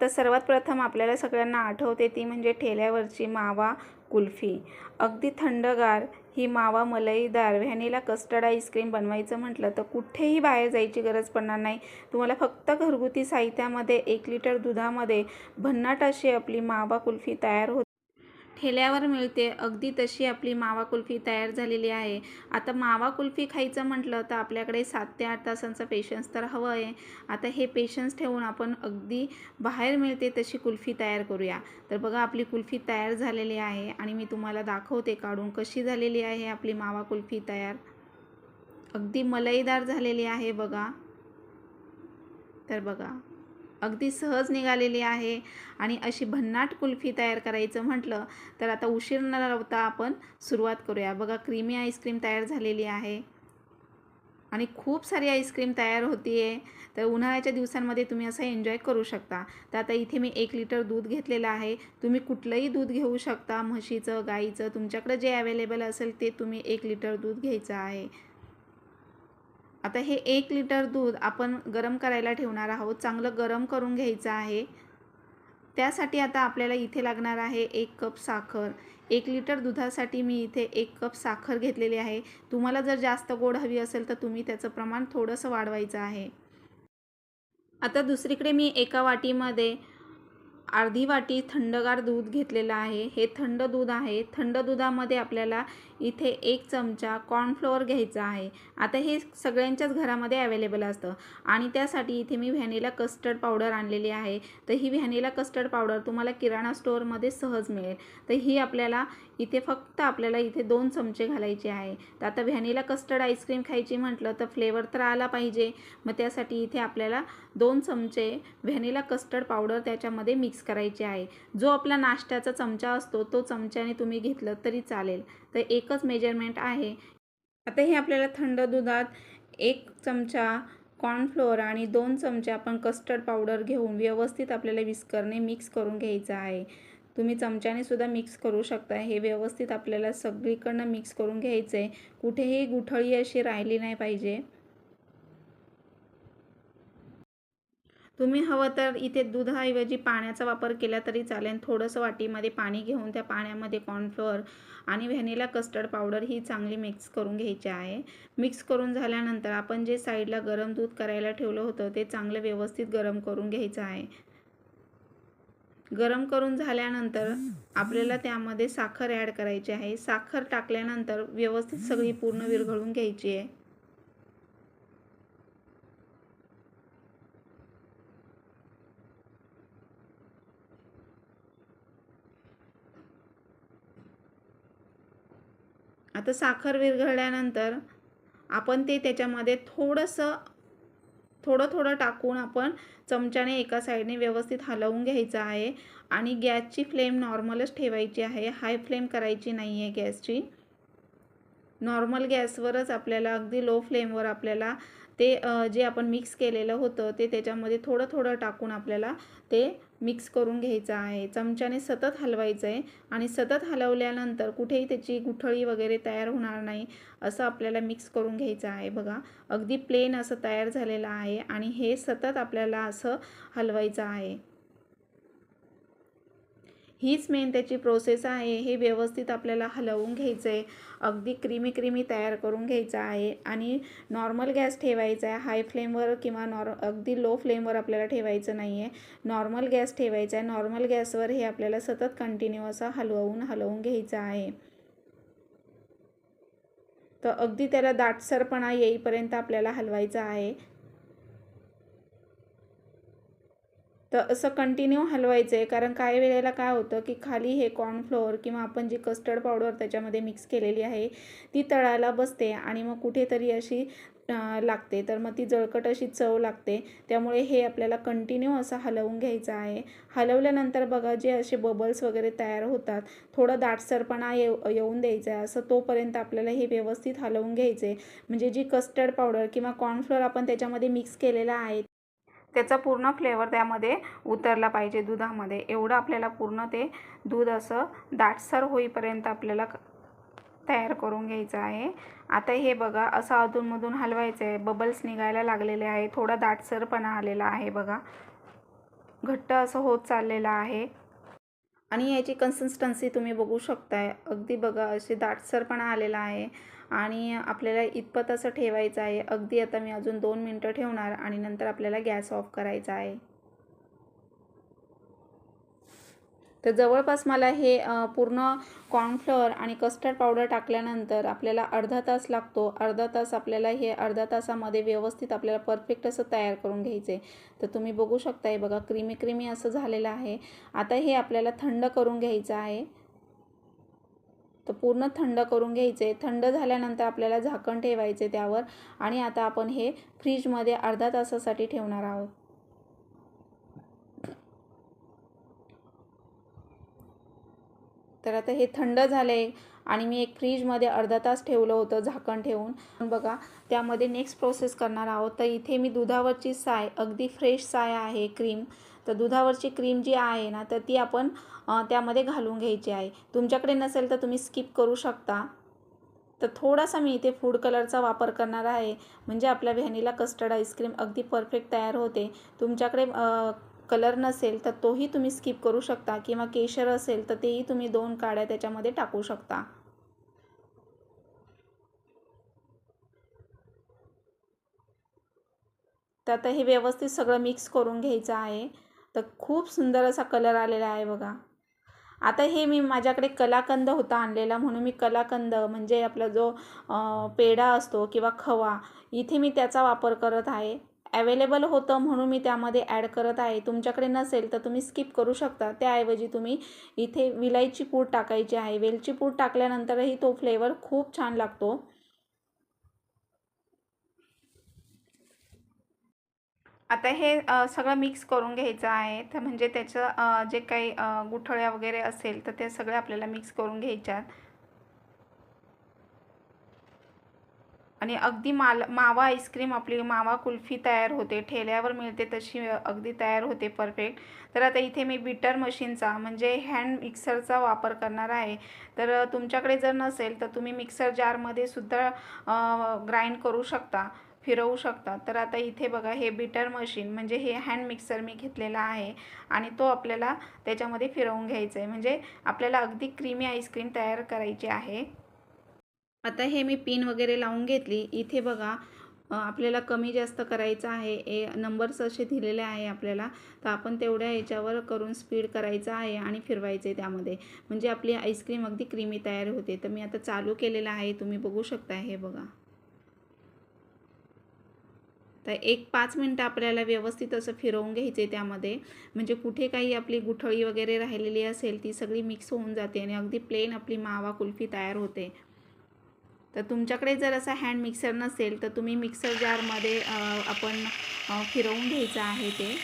तर सर्वात प्रथम आपल्याला सगळ्यांना आठवते ती म्हणजे ठेल्यावरची मावा कुल्फी. अगदी थंडगार ही मावा मलईदार व्हॅनिला कस्टर्ड आईस्क्रीम बनवायचं म्हटलं तर कुठेही बाहेर जायची गरज पडणार नाही. तुम्हाला फक्त घरगुती साहित्यामध्ये एक लिटर दुधामध्ये भन्नाट अशी आपली मावा कुल्फी तयार होते. ठेल्यावर मिळते. अगदी तशी आपली मावा कुल्फी तयार झालेली आहे. आता मावा कुल्फी खायचं म्हटलं तर आपल्याकडे सात ते आठ तासांचा पेशन्स तर हवं आहे. आता हे पेशन्स ठेवून आपण अगदी बाहेर मिळते तशी कुल्फी तयार करूया. तर बघा आपली कुल्फी तयार झालेली आहे आणि मी तुम्हाला दाखवते काढून कशी झालेली आहे आपली मावा कुल्फी तयार. अगदी मलईदार झालेली आहे बघा. तर बघा. अगदी सहज निघालेली आहे. आणि अशी भन्नाट कुल्फी तयार करायचं म्हटलं तर आता उशीर न लावता आपण सुरुवात करूया. बघा क्रीमी आईस्क्रीम तयार झालेली आहे. आणि खूप सारी आईस्क्रीम तयार होती आहे तर उन्हाळ्याच्या दिवसांमध्ये तुम्ही असं एन्जॉय करू शकता. तर आता इथे मी एक लिटर दूध घेतलेलं आहे. तुम्ही कुठलंही दूध घेऊ शकता. म्हशीचं गाईचं तुमच्याकडे जे अवेलेबल असेल ते तुम्ही एक लिटर दूध घ्यायचं आहे. आता हे एक लिटर दूध आपण गरम करायला ठेवणार आहोत. चांगलं गरम करून घ्यायचं आहे. त्यासाठी आता आपल्याला इथे लागणार आहे एक कप साखर. एक लिटर दुधासाठी मी इथे एक कप साखर घेतलेली आहे. तुम्हाला जर जास्त गोड हवी असेल तर तुम्ही त्याचं प्रमाण थोडंसं वाढवायचं आहे. आता दुसरीकडे मी एका वाटीमध्ये अर्धी वाटी थंडगार दूध घेतलेलं आहे. हे थंड दूध आहे. थंड दुधामध्ये आपल्याला इथे एक चमचा कॉर्नफ्लोअर घ्यायचा आहे. आता हे सगळ्यांच्याच घरामध्ये अवेलेबल असतं. आणि त्यासाठी इथे मी व्हॅनिला कस्टर्ड पावडर आणलेली आहे. तर ही व्हॅनिला कस्टर्ड पावडर तुम्हाला किराणा स्टोअरमध्ये सहज मिळेल. तर ही आपल्याला इथे फक्त आपल्याला इथे दोन चमचे घालायचे आहे. तर आता व्हॅनिला कस्टर्ड आईस्क्रीम खायची म्हटलं तर फ्लेवर तर आला पाहिजे. मग त्यासाठी इथे आपल्याला दोन चमचे व्हॅनिला कस्टर्ड पावडर त्याच्यामध्ये मिक्स करायचे आहे. जो आपला नाश्त्याचा चमचा असतो तो चमच्याने तुम्ही घेतलं तरी चालेल. तर एकच मेजरमेंट आहे. आता हे आपल्याला थंड दुधात एक चमचा कॉर्नफ्लोअर आणि दोन चमचे आपण कस्टर्ड पावडर घेऊन व्यवस्थित आपल्याला विस्करने मिक्स करून घ्यायचं आहे. तुम्ही चमच्याने सुद्धा मिक्स करू शकता. हे व्यवस्थित आपल्याला सगळीकडनं मिक्स करून घ्यायचं आहे कुठेही गुठळी अशी राहिली नाही पाहिजे. तुम्ही हवं तर इथे दुधाऐवजी पाण्याचा वापर केला तरी चालेल. थोडंसं वाटीमध्ये पाणी घेऊन त्या पाण्यामध्ये कॉर्नफ्लोअर आणि व्हॅनिला कस्टर्ड पावडर ही चांगली मिक्स करून घ्यायची आहे. मिक्स करून झाल्यानंतर आपण जे साईडला गरम दूध करायला ठेवलं होतं ते चांगलं व्यवस्थित गरम करून घ्यायचं आहे. गरम करून झाल्यानंतर आपल्याला त्यामध्ये साखर ॲड करायची आहे. साखर टाकल्यानंतर व्यवस्थित सगळी पूर्ण विरघळून घ्यायची आहे. आता साखर विरघळल्यानंतर आपण ते त्याच्यामध्ये थोडंसं थोडं थोडं टाकून आपण चमच्याने एका साईडने व्यवस्थित हलवून घ्यायचं आहे. आणि गॅसची फ्लेम नॉर्मलच ठेवायची आहे. हाय फ्लेम करायची नाही आहे गॅसची. नॉर्मल गॅसवरच आपल्याला अगदी लो फ्लेमवर आपल्याला ते जे आपण मिक्स केलेलं होतं ते त्याच्यामध्ये थोडं थोडं टाकून आपल्याला ते मिक्स करून घ्यायचं आहे. चमच्याने सतत हलवायचं आहे आणि सतत हलवल्यानंतर कुठेही त्याची गुठळी वगैरे तयार होणार नाही असं आपल्याला मिक्स करून घ्यायचं आहे बघा. अगदी प्लेन असं तयार झालेलं आहे आणि हे सतत आपल्याला असं हलवायचं आहे. हीच मेन त्याची प्रोसेस आहे. हे व्यवस्थित आपल्याला हलवून घ्यायचं आहे अगदी क्रीमी क्रीमी तयार करून घ्यायचं आहे. आणि नॉर्मल गॅस ठेवायचा आहे. हाय फ्लेमवर किंवा नॉर अगदी लो फ्लेमवर आपल्याला ठेवायचं नाही आहे नॉर्मल गॅस ठेवायचा आहे. नॉर्मल गॅसवर हे आपल्याला सतत कंटिन्यू असं हलवून हलवून घ्यायचं आहे. तर अगदी त्याला दाटसरपणा येईपर्यंत आपल्याला हलवायचं आहे. तर असं कंटिन्यू हलवायचं आहे कारण काही वेळेला काय होतं की खाली हे कॉर्नफ्लोअर किंवा आपण जी कस्टर्ड पावडर त्याच्यामध्ये मिक्स केलेली आहे ती तळायला बसते आणि मग कुठेतरी अशी लागते. तर मग ती जळकट अशी चव लागते. त्यामुळे हे आपल्याला कंटिन्यू असं हलवून घ्यायचं आहे. हलवल्यानंतर बघा जे असे बबल्स वगैरे तयार होतात थोडं दाटसरपणा येऊ येऊन द्यायचं आहे असं तोपर्यंत आपल्याला हे व्यवस्थित हलवून घ्यायचं आहे म्हणजे जी कस्टर्ड पावडर किंवा कॉर्नफ्लोअर आपण त्याच्यामध्ये मिक्स केलेला आहे त्याचा पूर्ण फ्लेवर त्यामध्ये उतरला पाहिजे दुधामध्ये. एवढं आपल्याला पूर्ण ते दूध असं दाटसर होईपर्यंत आपल्याला तयार करून घ्यायचं आहे. आता हे बघा असं अधूनमधून हलवायचं आहे. बबल्स निघायला लागलेले आहे. थोडा दाटसरपणा आलेला आहे बघा. घट्ट असं होत चाललेलं आहे. आणि याची कन्सिस्टन्सी तुम्ही बघू शकताय. अगदी बघा असे दाटसरपणा आलेला आहे. आणि आपल्याला इतपत असं ठेवायचं आहे. अगदी आता मी अजून दोन मिनटं ठेवणार आणि नंतर आपल्याला गॅस ऑफ करायचा आहे. तर जवळपास मला हे पूर्ण कॉर्नफ्लोअर आणि कस्टर्ड पावडर टाकल्यानंतर आपल्याला अर्धा तास लागतो. अर्धा तास आपल्याला हे अर्धा तासामध्ये व्यवस्थित आपल्याला परफेक्ट असं तयार करून घ्यायचं आहे तर तुम्ही बघू शकताय बघा क्रीमी क्रीमी असं झालेलं आहे. आता हे आपल्याला थंड करून घ्यायचं आहे. तर पूर्ण थंड करून घ्यायचे थंड झाल्यानंतर आपल्याला झाकण ठेवायचे त्यावर. आणि आता आपण हे फ्रीजमध्ये अर्धा तासासाठी ठेवणार आहोत. तर आता हे थंड झाले आणि मी एक फ्रीजमध्ये अर्धा तास ठेवलं होतं झाकण ठेवून. बघा त्यामध्ये नेक्स्ट प्रोसेस करणार आहोत. तर इथे मी दुधावरची साय अगदी फ्रेश साय आहे क्रीम तर दुधावरची क्रीम जी आहे ना तर ती आपण त्यामध्ये घालून घ्यायची आहे. तुमच्याकडे नसेल तर तुम्ही स्किप करू शकता. तर थोडासा मी इथे फूड कलरचा वापर करणार आहे. म्हणजे आपल्या व्हॅनिला कस्टर्ड आईस्क्रीम अगदी परफेक्ट तयार होते. तुमच्याकडे कलर नसेल तर तोही तुम्ही स्किप करू शकता. किंवा केशर असेल तर तेही तुम्ही दोन काड्या त्याच्यामध्ये टाकू शकता. तर आता हे व्यवस्थित सगळं मिक्स करून घ्यायचं आहे. तर खूप सुंदर असा कलर आलेला आहे बघा. आता हे मी माझ्याकडे कलाकंद होता आणलेला. म्हणून मी कलाकंद म्हणजे आपला जो पेढा असतो किंवा खवा इथे मी त्याचा वापर करत आहे. अवेलेबल होतं म्हणून मी त्यामध्ये ॲड करत आहे. तुमच्याकडे नसेल तर तुम्ही स्किप करू शकता. त्याऐवजी तुम्ही इथे विलायची पूड टाकायची आहे. वेलची पूड टाकल्यानंतरही तो फ्लेवर खूप छान लागतो. आता हे सगळं मिक्स करून घ्यायचं आहे. तर म्हणजे त्याचं जे काही गुठळ्या वगैरे असेल तर ते सगळे आपल्याला मिक्स करून घ्यायच्यात. आणि अगदी माल मावा आईस्क्रीम आपली मावा कुल्फी तयार होते. ठेल्यावर मिळते तशी अगदी तयार होते परफेक्ट. तर आता इथे मी बिटर मशीनचा म्हणजे हँड मिक्सरचा वापर करणार आहे. तर तुमच्याकडे जर नसेल तर तुम्ही मिक्सर जारमध्ये सुद्धा ग्राइंड करू शकता फिरवू शकता. तर आता इथे बघा हे बिटर मशीन म्हणजे हे हँड मिक्सर मी घेतलेला आहे. आणि तो आपल्याला त्याच्यामध्ये फिरवून घ्यायचा आहे म्हणजे आपल्याला अगदी क्रीमी आईस्क्रीम तयार करायची आहे. आता हे मी पिन वगैरे लावून घेतली. इथे बघा आपल्याला कमी जास्त करायचं आहे. ए नंबर्स असे दिलेले आहे आपल्याला. तर आपण तेवढ्या याच्यावर करून स्पीड करायचं आहे आणि फिरवायचं आहे त्यामध्ये. म्हणजे आपली आईस्क्रीम अगदी क्रीमी तयार होते. तर मी आता चालू केलेलं आहे. तुम्ही बघू शकता हे बघा. तर एक पाच मिनटं आपल्याला व्यवस्थित असं फिरवून घ्यायचे त्यामध्ये. म्हणजे कुठे काही आपली गुठळी वगैरे राहिलेली असेल ती सगळी मिक्स होऊन जाते आणि अगदी प्लेन आपली मावा कुल्फी तयार होते. तर तुमच्याकडे जर असा हँड मिक्सर नसेल तर तुम्ही मिक्सर जारमध्ये आपण फिरवून घ्यायचं आहे ते.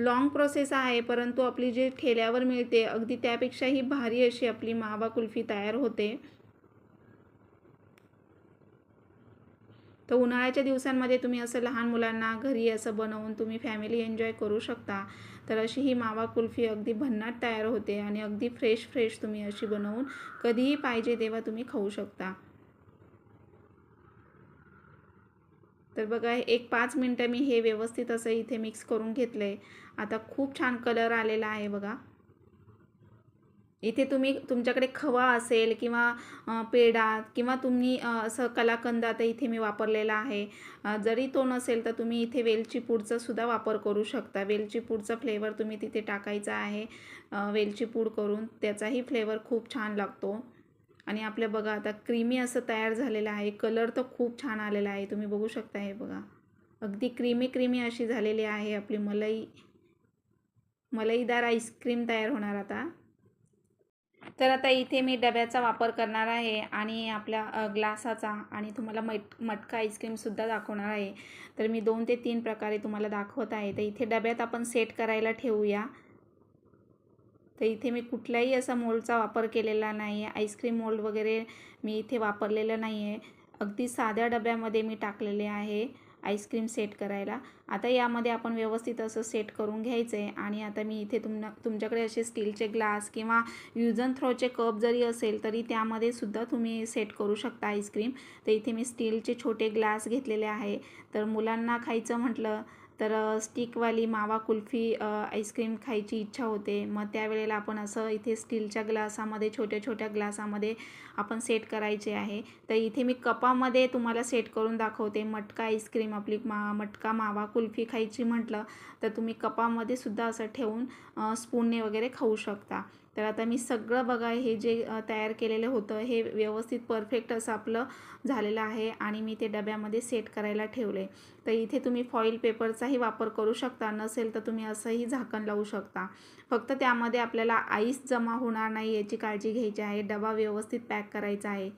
लाँग प्रोसेस आहे परंतु आपली जे ठेल्यावर मिळते अगदी त्यापेक्षाही भारी अशी आपली मावा कुल्फी तयार होते. तर उन्हाळ्याच्या दिवसांमध्ये तुम्ही असं लहान मुलांना घरी असं बनवून तुम्ही फॅमिली एन्जॉय करू शकता. तर अशी ही मावा कुल्फी अगदी भन्नाट तयार होते आणि अगदी फ्रेश फ्रेश तुम्ही अशी बनवून कधीही पाहिजे तेव्हा तुम्ही खाऊ शकता. तर बघा एक पाच मिनटं मी हे व्यवस्थित असं इथे मिक्स करून घेतलं आहे आता खूप छान कलर आलेला आहे बघा. इथे तुम्ही तुमच्याकडे खवा असेल किंवा पेढा किंवा तुम्ही असं कलाकंद आता इथे मी वापरलेला आहे. जरी तो नसेल तर तुम्ही इथे वेलची पूडचा सुद्धा वापर करू शकता. वेलची पूडचा फ्लेवर तुम्ही तिथे टाकायचा आहे वेलची पूड करून. त्याचाही फ्लेवर खूप छान लागतो. आणि आपल्या बघा आता क्रीमी असं तयार झालेलं आहे. कलर तर खूप छान आलेला आहे. तुम्ही बघू शकता हे बघा. अगदी क्रीमी क्रीमी अशी झालेली आहे आपली मलाई मलईदार आईस्क्रीम तयार होणार आता. तर आता इथे मी डब्याचा वापर करणार आहे आणि आपल्या ग्लासाचा आणि तुम्हाला मट मटका आईस्क्रीमसुद्धा दाखवणार आहे. तर मी दोन ते तीन प्रकारे तुम्हाला दाखवत आहे. तर इथे डब्यात आपण सेट करायला ठेवूया. तर इथे मी कुठल्याही असा मोल्डचा वापर केलेला नाही आहे आईस्क्रीम मोल्ड वगैरे मी इथे वापरलेलं नाही आहे अगदी साध्या डब्यामध्ये मी टाकलेले आहे. आईस्क्रीम सेट करायला. आता यामध्ये आपण व्यवस्थित असं सेट करून घ्यायचं आहे आणि आता मी इथे तुम तुमच्याकडे असे स्टीलचे ग्लास किंवा यूज अँड थ्रोचे कप जरी असेल तरी त्यामध्ये सुद्धा तुम्ही सेट करू शकता आईस्क्रीम. तर इथे मी स्टीलचे छोटे ग्लास घेतलेले आहे. तर मुलांना खायचं म्हटलं तर स्टिकवाली मावा कुल्फी आईस्क्रीम खायची इच्छा होते. मग त्यावेळेला आपण असं इथे स्टीलच्या ग्लासामध्ये छोट्या छोट्या ग्लासामध्ये आपण सेट करायचे आहे. तर इथे मी कपामध्ये तुम्हाला सेट करून दाखवते. मटका आईस्क्रीम आपली मा मटका मावा कुल्फी खायची म्हटलं तर तुम्ही कपामध्ये सुद्धा असं ठेवून स्पूनने वगैरे खाऊ शकता. तर आता मी सगळं बघा हे जे तयार केलेलं होतं हे व्यवस्थित परफेक्ट असं आपलं झालेलं आहे आणि मी ते डब्यामध्ये सेट करायला ठेवले. तर इथे तुम्ही फॉईल पेपरचाही वापर करू शकता नसेल तर तुम्ही असंही झाकण लावू शकता. फक्त त्यामध्ये आपल्याला आईस जमा होणार नाही याची काळजी घ्यायची आहे डबा व्यवस्थित पॅक करायचा आहे.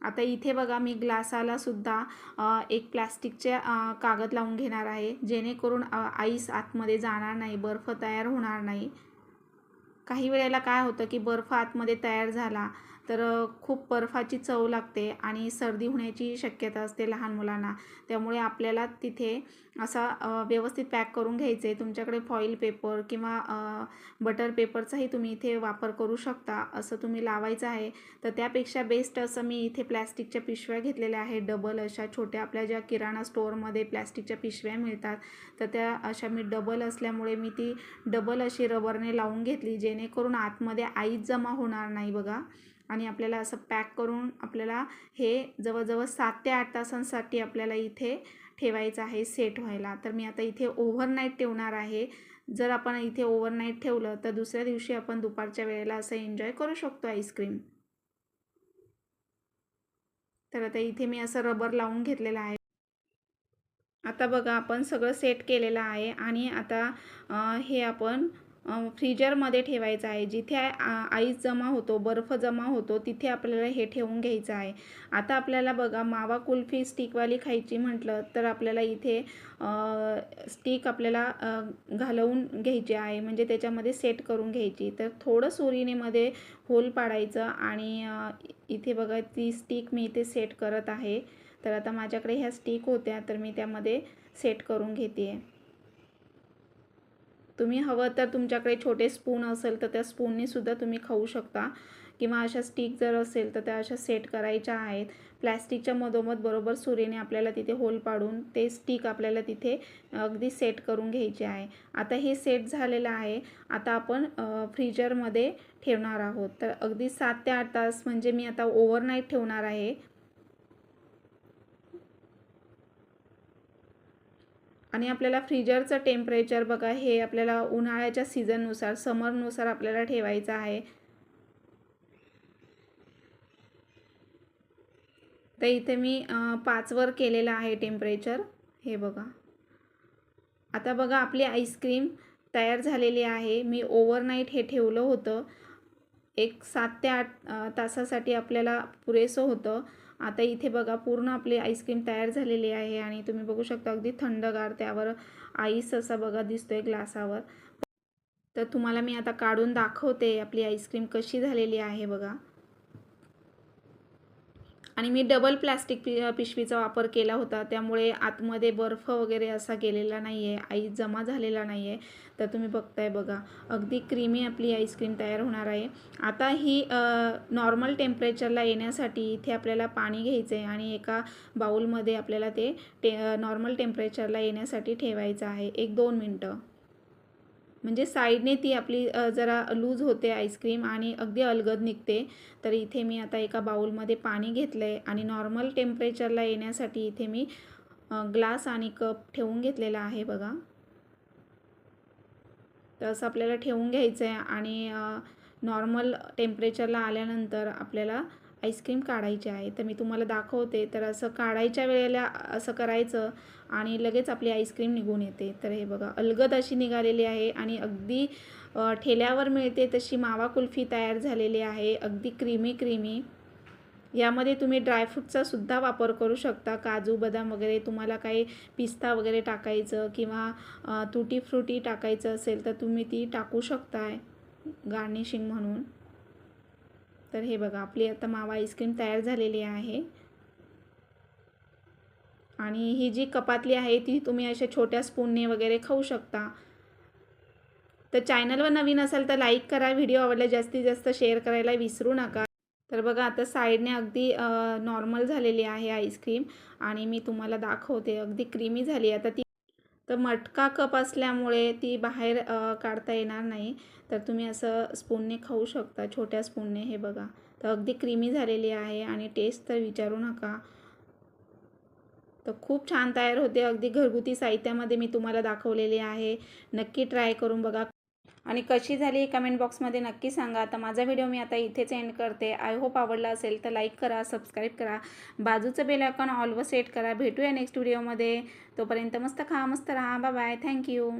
आता इथे बघा मी ग्लासाला सुद्धा एक प्लॅस्टिकचे कागद लावून घेणार आहे जेणेकरून आईस आतमध्ये जाणार नाही बर्फ तयार होणार नाही. काही वेळेला काय होतं की बर्फ आतमध्ये तयार झाला तर खूप बर्फाची चव लागते आणि सर्दी होण्याची शक्यता असते लहान मुलांना. त्यामुळे आपल्याला तिथे असा व्यवस्थित पॅक करून घ्यायचे. आहे तुमच्याकडे फॉईल पेपर किंवा बटर पेपरचाही तुम्ही इथे वापर करू शकता असं तुम्ही लावायचं आहे. तर त्यापेक्षा बेस्ट असं मी इथे प्लॅस्टिकच्या पिशव्या घेतलेल्या आहे डबल अशा छोट्या आपल्या ज्या किराणा स्टोअरमध्ये प्लॅस्टिकच्या पिशव्या मिळतात. तर त्या अशा मी डबल असल्यामुळे मी ती डबल अशी रबरने लावून घेतली जेणेकरून आतमध्ये आईच जमा होणार नाही बघा. आणि आपल्याला असं पॅक करून आपल्याला हे जवळजवळ सात ते आठ तासांसाठी आपल्याला इथे ठेवायचं आहे सेट व्हायला. तर मी आता इथे ओव्हरनाईट ठेवणार आहे. जर आपण इथे ओव्हरनाईट ठेवलं तर दुसऱ्या दिवशी आपण दुपारच्या वेळेला असं एन्जॉय करू शकतो आईस्क्रीम तर आता इथे मी असं रबर लावून घेतलेलं आहे. आता बघा आपण सगळं सेट केलेलं आहे आणि आता हे आपण फ्रीजरमध्ये ठेवायचं आहे. जिथे आईस जमा होतो बर्फ जमा होतो तिथे आपल्याला हे ठेवून घ्यायचं आहे. आता आपल्याला बघा मावा कुल्फी स्टिकवाली खायची म्हटलं तर आपल्याला इथे स्टिक आपल्याला घालवून घ्यायची आहे. म्हणजे त्याच्यामध्ये सेट करून घ्यायची. तर थोडं सुरीनेमध्ये होल पाडायचं आणि इथे बघा ती स्टिक मी इथे सेट करत आहे. तर आता माझ्याकडे ह्या स्टिक होत्या तर मी त्यामध्ये सेट करून घेते आहे तुम्ही हवं तर तुमच्याकडे छोटे स्पून असेल तर त्या स्पूननीसुद्धा तुम्ही खाऊ शकता. किंवा अशा स्टिक जर असेल तर त्या अशा सेट करायच्या आहेत. प्लॅस्टिकच्या मधोमध बरोबर सुरीने आपल्याला तिथे होल पाडून ते स्टिक आपल्याला तिथे अगदी सेट करून घ्यायचे आहे. आता हे सेट झालेलं आहे. आता आपण फ्रीजरमध्ये ठेवणार आहोत. तर अगदी सात ते आठ तास म्हणजे मी आता ओव्हरनाईट ठेवणार आहे. आणि आपल्याला फ्रीजरचं टेम्परेचर बघा हे आपल्याला उन्हाळ्याच्या सीझननुसार समरनुसार आपल्याला ठेवायचं आहे. तर इथे मी पाचवर केलेलं आहे टेम्परेचर. हे बघा. आता बघा आपली आईस्क्रीम तयार झालेली आहे. मी ओव्हरनाईट हे ठेवलं होतं. एक सात ते आठ तासासाठी आपल्याला पुरेसं होतं. आता इथे बघा पूर्ण आपली आईस्क्रीम तयार झालेली आहे आणि तुम्ही बघू शकता अगदी थंडगार त्यावर आईस असा बघा दिसतोय ग्लासावर तर तुम्हाला मी आता काढून दाखवते आपली आईस्क्रीम कशी झालेली आहे बघा. आणि मी डबल प्लॅस्टिक पि पिशवीचा वापर केला होता. त्यामुळे आतमध्ये बर्फ वगैरे असा गेलेला नाही आहे आई जमा झालेला नाही आहे तर तुम्ही बघताय बघा. अगदी क्रीमी आपली आईस्क्रीम तयार होणार आहे. आता ही नॉर्मल टेम्परेचरला येण्यासाठी इथे आपल्याला पाणी घ्यायचं आहे आणि एका बाऊलमध्ये आपल्याला ते टे नॉर्मल टेम्परेचरला येण्यासाठी ठेवायचं आहे. एक दोन मिनटं. म्हणजे साईडने ती आपली जरा लूज होते आईस्क्रीम आणि अगदी अलगद निघते. तर इथे मी आता एका बाऊलमध्ये पाणी घेतलं आहे आणि नॉर्मल टेम्परेचरला येण्यासाठी इथे मी ग्लास आणि कप ठेवून घेतलेला आहे बघा. तर असं आपल्याला ठेवून घ्यायचं आहे आणि नॉर्मल टेम्परेचरला आल्यानंतर आपल्याला आईस्क्रीम काढायची आहे तर मी तुम्हाला दाखवते. तर असं काढायच्या वेळेला असं करायचं आणि लगेच आपली आईस्क्रीम निघून येते. तर हे बघा अलगद अशी निघालेली आहे आणि अगदी ठेल्यावर मिळते तशी मावा कुल्फी तयार झालेली आहे. अगदी क्रीमी क्रीमी. यामध्ये तुम्ही ड्रायफ्रूटचा सुद्धा वापर करू शकता. काजू बदाम वगैरे तुम्हाला काही पिस्ता वगैरे टाकायचं किंवा तुटी फ्रुटी टाकायचं असेल तर तुम्ही ती टाकू शकताय. गार्निशिंग म्हणून. तर हे बघा आपली आता मावा आईस्क्रीम तयार झालेली आहे. आणि ही जी कपातली आहे ती तुम्ही अशा छोट्या स्पूनने वगैरे खाऊ शकता. तर चॅनलवर नवीन असाल तर लाईक करा व्हिडिओ आवडला जास्तीत जास्त शेअर करायला विसरू नका. तर बघा आता साईडने अगदी नॉर्मल झालेली आहे आईस्क्रीम आणि मी तुम्हाला दाखवते अगदी क्रीमी झाली आता ती तर मटका कप असल्यामुळे ती बाहेर काढता येणार नाही. तर तुम्ही असं स्पूनने खाऊ शकता छोट्या स्पूनने हे बघा. तर अगदी क्रीमी झालेली आहे आणि टेस्ट तर विचारू नका. तर खूप छान तयार होते. अगदी घरगुती साहित्यामध्ये मी तुम्हाला दाखवलेले आहे. नक्की ट्राय करून बघा. आणि कशी झाली कमेंट बॉक्समध्ये नक्की सांगा. तर माझा व्हिडिओ मी आता इथेच एंड करते. आय होप आवडला असेल तर लाईक करा सबस्क्राईब करा. बाजूचं बेल आयकॉन ऑलवर सेट करा. भेटूया नेक्स्ट व्हिडिओमध्ये तोपर्यंत मस्त खा मस्त राहा. Bye bye thank you